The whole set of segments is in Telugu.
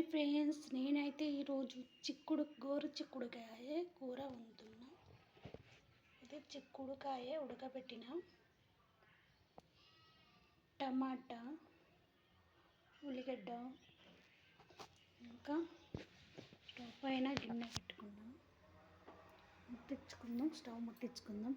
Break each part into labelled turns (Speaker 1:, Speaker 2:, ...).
Speaker 1: హాయ్ ఫ్రెండ్స్ నేనైతే ఈరోజు చిక్కుడు గోరు చిక్కుడుకాయ కూర వండుతున్నా. ఇది చిక్కుడుకాయ ఉడకబెట్టిన. టమాటా ఉల్లిగడ్డ ఇంకా స్టవ్ పైన గిన్నె పెట్టుకుందాం. ముట్టించుకుందాం స్టవ్ ముట్టించుకుందాం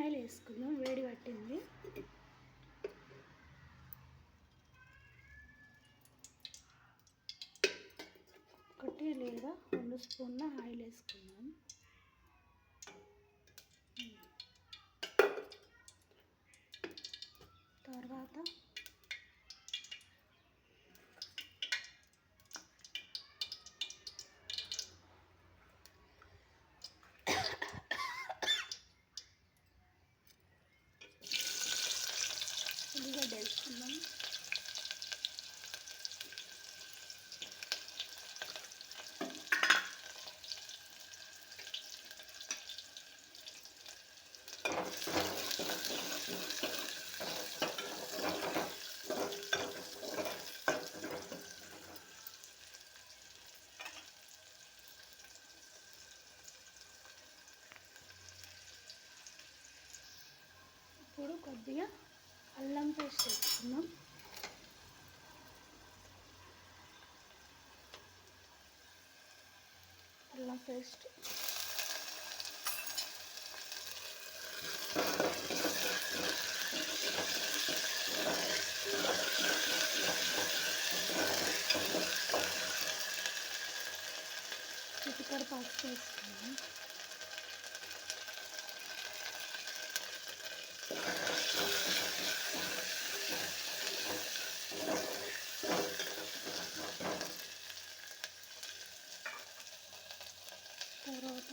Speaker 1: ఆయిల్ వేసుకుందాం వేడి పట్టింది. ఒకటి లేదా రెండు స్పూన్ల ఆయిల్ వేసుకుందాం. తర్వాత ఉల్లిగడ్డ వేసుకుందాం ఇప్పుడు కొద్దిగా అల్లం పేస్ట్ వేసుకుందాం. అల్లం పేస్ట్. చిటికడ పసుపు వేసుకుందాం తర్వాత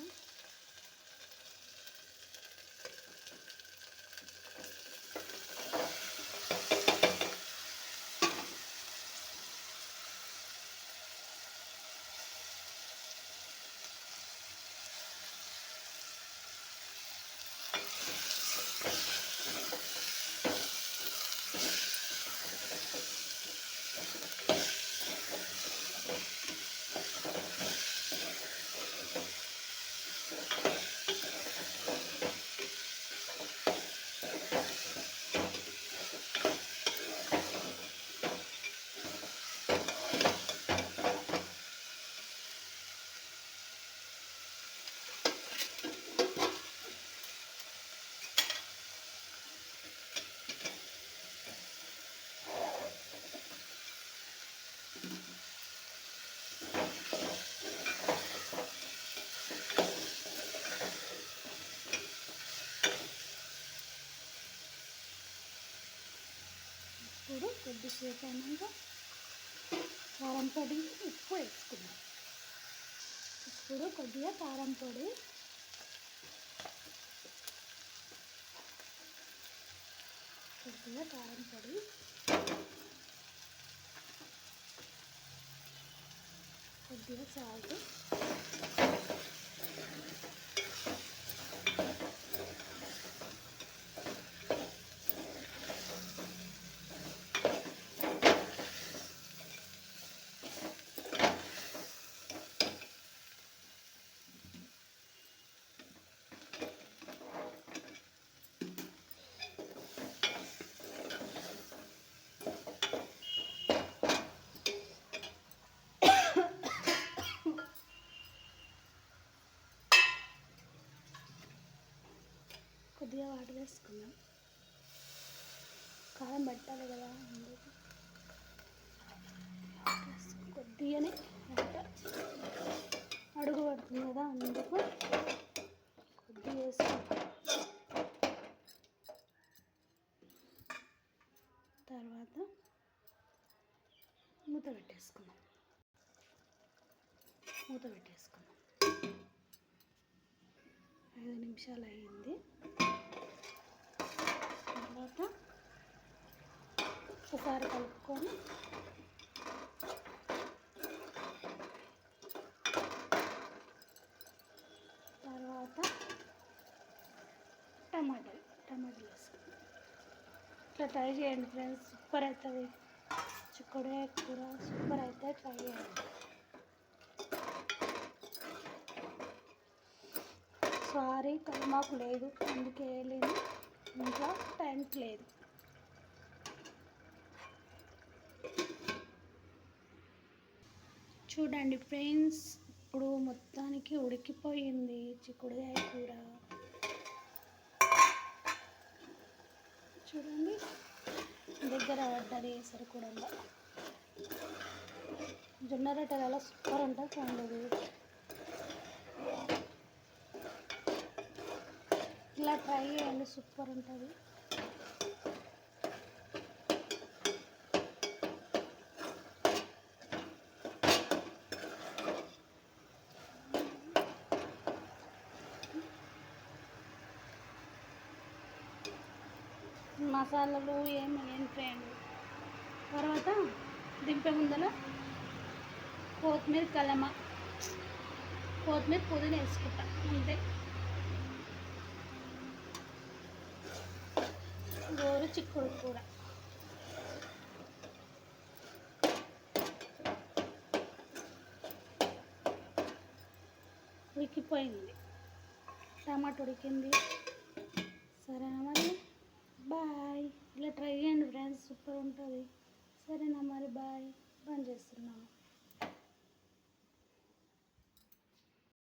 Speaker 1: ఇప్పుడు కొద్దిసేపు అయినాక కారం పొడి ఉప్పు వేసుకున్నాం. ఇప్పుడు కొద్దిగా కారం పొడి కొద్దిగా కారం పొడి కొద్దిగా సాల్ట్ కొద్దిగా వాటర్ వేసుకుందాం కారం పట్టాలి కదా అందుకు. కొద్దిగానే వాటర్. అడుగు పడుతుంది కదా అందుకు కొద్దిగా వేసుకుంటాం తర్వాత మూత పెట్టేసుకుందాం మూత పెట్టేసుకుందాం ఐదు నిమిషాలు అయ్యింది. తర్వాత ఒకసారి కలుపుకొని తర్వాత టమాటాలు టమాటాలు వేసుకుందాం. ఇట్లా ట్రై చేయండి ఫ్రెండ్స్ సూపర్ అవుతుంది. చిక్కుడే కూర సూపర్ అయితే ట్రై చేయండి. సారీ మాకు లేదు అందుకే వేయలేదు ఇంట్లో టైం లేదు. చూడండి ఫ్రెండ్స్ ఇప్పుడు మొత్తానికి ఉడికిపోయింది చిక్కుడుకాయ కూర. చూడండి దగ్గర పడ్డది సరికూడంలో జొన్న రొట్టెలలో సూపర్ ఉంటుంది పండుగ ఇలా ట్రై చేయండి సూపర్ ఉంటుంది. మసాలాలు ఏమి ఏం చేయండి తర్వాత దింపే ముందర కొత్తిమీర కలమ కొత్తిమీర పుదీనా వేసుకుంటాం అంతే. గోరు చిక్కుడు కూర. ఉడికిపోయింది. టమాటో ఉడికింది. సరేనా మరి బాయ్. ఇలా ట్రై చేయండి ఫ్రెండ్స్ సూపర్ ఉంటుంది. సరేనా మరి బాయ్. బంద్ చేస్తున్నాను